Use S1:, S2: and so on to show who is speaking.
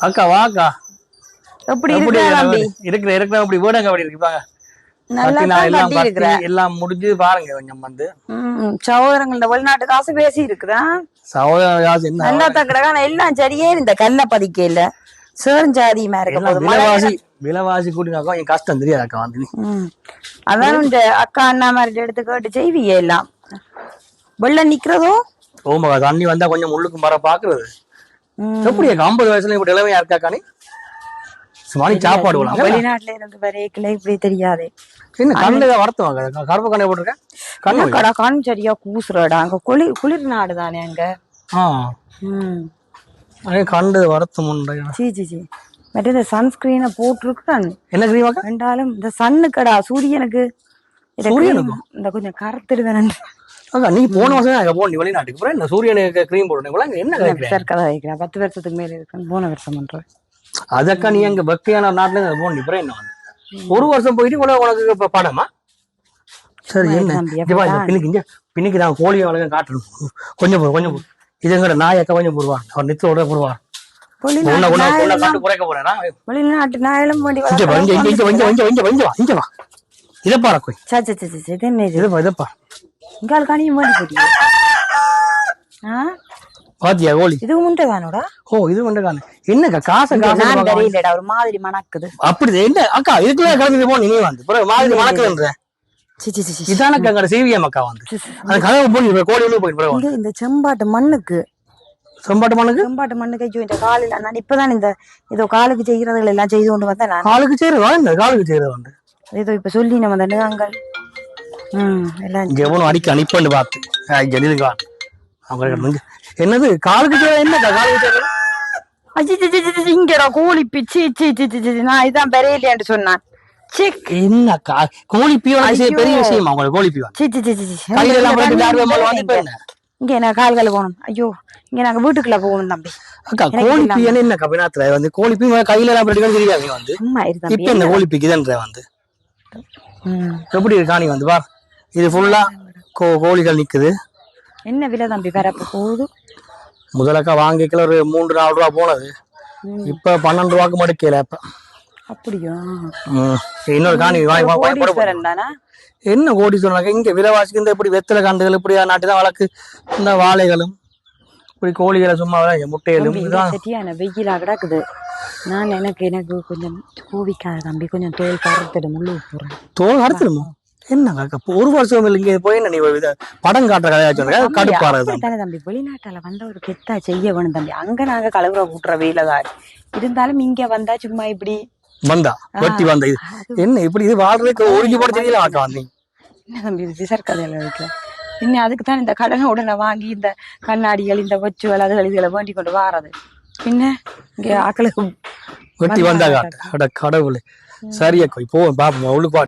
S1: அக்கா வாக்கா.
S2: எப்படி
S1: எப்படி இருக்கிற இருக்கிற அப்படி வீடுங்க அப்படி இருக்கு? பாங்க
S2: நல்லா
S1: கட்டினா
S2: தான்
S1: எல்லாம் முடிஞ்சு பாருங்க கொஞ்சம் வந்து.
S2: சகோதரங்கள்ட்ட வெளிநாட்டு காசு பேசி இருக்கிறான்
S1: சகோதர காசு என்ன?
S2: நல்லா தக்கடா எல்லாம் சரியே இந்த கல்ல பதிக்கையில சேரஞ்சாதியமா இருக்க
S1: விலைவாசி விலைவாசி கூட்டினாக்கா என் கஷ்டம் தெரியாது அக்கா வந்து.
S2: அதான் இந்த அக்கா அண்ணா மாதிரி எடுத்து கேட்டு செய்வியே எல்லாம். வெள்ளம் நிக்கிறதோ?
S1: ஓமகா தண்ணி வந்தா கொஞ்சம் முள்ளுக்கு மர பாக்குறது. எப்படி ஐம்பது வயசுல இப்படி இளமையா இருக்காக்கா நீ சுமாரி சாப்பாடு
S2: வெளிநாட்டுல இருந்து வரைக்கல இப்படி தெரியாதே.
S1: என்ன கண்ணுல வரத்துவாங்க கருப்பு கண்ணை போட்டிருக்கேன் கண்ணு.
S2: கடா சரியா கூசுறடா. அங்க குளிர் குளிர் நாடு தானே அங்க.
S1: அதே கண்டு வரத்து முண்டை.
S2: சீ சீ சீ. மற்ற இந்த சன்ஸ்கிரீனை போட்டிருக்கான்
S1: என்ன கிரீமாக்கா
S2: ரெண்டாலும் இந்த சூரியனுக்கு. இத
S1: சூரியனுக்கா?
S2: இந்த கொஞ்சம் கருத்துடுவேன்
S1: நீ போன வருஷம் அங்க போன வெளிநாட்டுக்கு அப்புறம் என்ன சூரியனுக்கு கிரீம் போடுறேன் என்ன
S2: சர்க்கரை வைக்கிறேன் பத்து வருஷத்துக்கு மேல இருக்குன்னு போன வருஷம் பண்றேன்
S1: அதக்கா நீ எங்க பக்தியான நாட்டுல போன அப்புறம் என்ன ஒரு வருஷம் போயிட்டு கூட உனக்கு இப்ப படமா? சரி என்ன? பின்னுக்கு இங்க பின்னுக்கு நான் கோழி வளர்க்க காட்டணும். கொஞ்சம் போடு கொஞ்சம் போடு. இது எங்கட நாய் அக்கா கொஞ்சம் போடுவான் அவர் வா இங்க வா இதை பாரு
S2: இது என்ன இது?
S1: இதை பா இதை பா
S2: இங்கால் காணியும் வேண்டி போட்டியா ஆ
S1: பாத்தியா கோழி
S2: இது முண்டை தானோடா
S1: ஓ இது வந்து காணு என்னக்கா காசை காசு
S2: நான் தெரியலடா ஒரு மாதிரி மணக்குது
S1: அப்படி என்ன அக்கா இதுக்குள்ள கிளம்பி போ நீ வந்து பிறகு மாதிரி மணக்குதுன்ற இதானக்கா எங்கட சிவிஎம் அக்கா வந்து அந்த கதவை போய் கோழி உள்ள போயிட்டு பிறகு
S2: இந்த செம்பாட்டு மண்ணுக்கு
S1: செம்பாட்டு மண்ணுக்கு
S2: செம்பாட்டு மண்ணுக்கு ஐயோ இந்த காலில் நான் இப்பதான் இந்த ஏதோ காலுக்கு செய்யறதுகள் எல்லாம் செய்து கொண்டு வந்தேன்
S1: காலுக்கு சேருவா இந்த காலுக்கு சேருவா வந்து
S2: ஏதோ இப்ப சொல்லி நம்ம அந்த
S1: இங்க எவனும் அடிக்க அனுப்பன்னு பார்த்து. ஜெனிலுங்க அவங்க வந்து என்னது காலுக்கு என்னக்கா காலுக்கு
S2: இங்கடா கோழி பிச்சு நான் இதான் பெரியலையான்னு சொன்னான்.
S1: என்னக்கா கோழி பீவன். பெரிய விஷயமா? உங்களுக்கு கோழி பீவன்
S2: இந்த இங்க.
S1: என்ன
S2: கால்கள் போகணும். ஐயோ இங்க நாங்க வீட்டுக்குள்ள போகணும் தம்பி.
S1: அக்கா கோழி. பீவன் என்ன கபினாத்துல வந்து கோழி பீவன் கையில எல்லாம் போயிட்டு தெரியாது வந்து. இப்ப என்ன கோழி பீக்குதுன்ற வந்து. எப்படி இருக்கா நீ வந்து பார். இது ஃபுல்லா கோ கோழிகள் நிக்குது.
S2: என்ன விலை தம்பி பரப்பு போகுது?
S1: முதலக்கா வாங்கிக்கல ஒரு மூன்று நாலு ரூபா போனது. இப்ப பன்னெண்டு ரூபாக்கு மடுக்கல இப்ப.
S2: அப்படியா.
S1: இன்னொரு காணி என்ன கோடி சொன்னாங்க இங்க விலைவாசிக்கு இந்த இப்படி வெத்தலை கண்டுகள் இப்படி நாட்டு தான் வளர்க்கு. இந்த வாழைகளும் இப்படி கோழிகளை சும்மா
S2: இங்க சரியான வெயிலா கிடக்குது. நான் எனக்கு எனக்கு கொஞ்சம் கோவிக்காத தம்பி கொஞ்சம் தோல் கருத்துடு முள்ளு போறேன்.
S1: தோல் அறுத்துடுமா என்ன அக்கா ஒரு வருஷம் இங்க போய் என்ன நீ படம் காட்டுற கதையா தான்
S2: தானே தம்பி வெளிநாட்டுல வந்தா ஒரு கெத்தா செய்ய வேணும் தம்பி. அங்க நாங்க கலவுற கூட்டுற வெயில தான் இருந்தாலும் இங்க வந்தா சும்மா இப்படி.
S1: வந்தா? வெட்டி வந்த இது என்ன இப்படி இது வாழ்றதுக்கு ஒழுங்கி போட தெரியல அக்கா நீ
S2: என்ன தம்பி இது விசர் கதையில வைக்க இன்னும் அதுக்கு தான் இந்த கடனை உடனே வாங்கி இந்த கண்ணாடிகள் இந்த வச்சுகள் அதுகள் இதுகளை வேண்டி கொண்டு வாரது. பின்ன இங்க ஆக்களுக்கு
S1: வெட்டி வந்தா கடவுளே. சரி அக்கா இப்போ பாப்போம் உள்ளுக்கு வா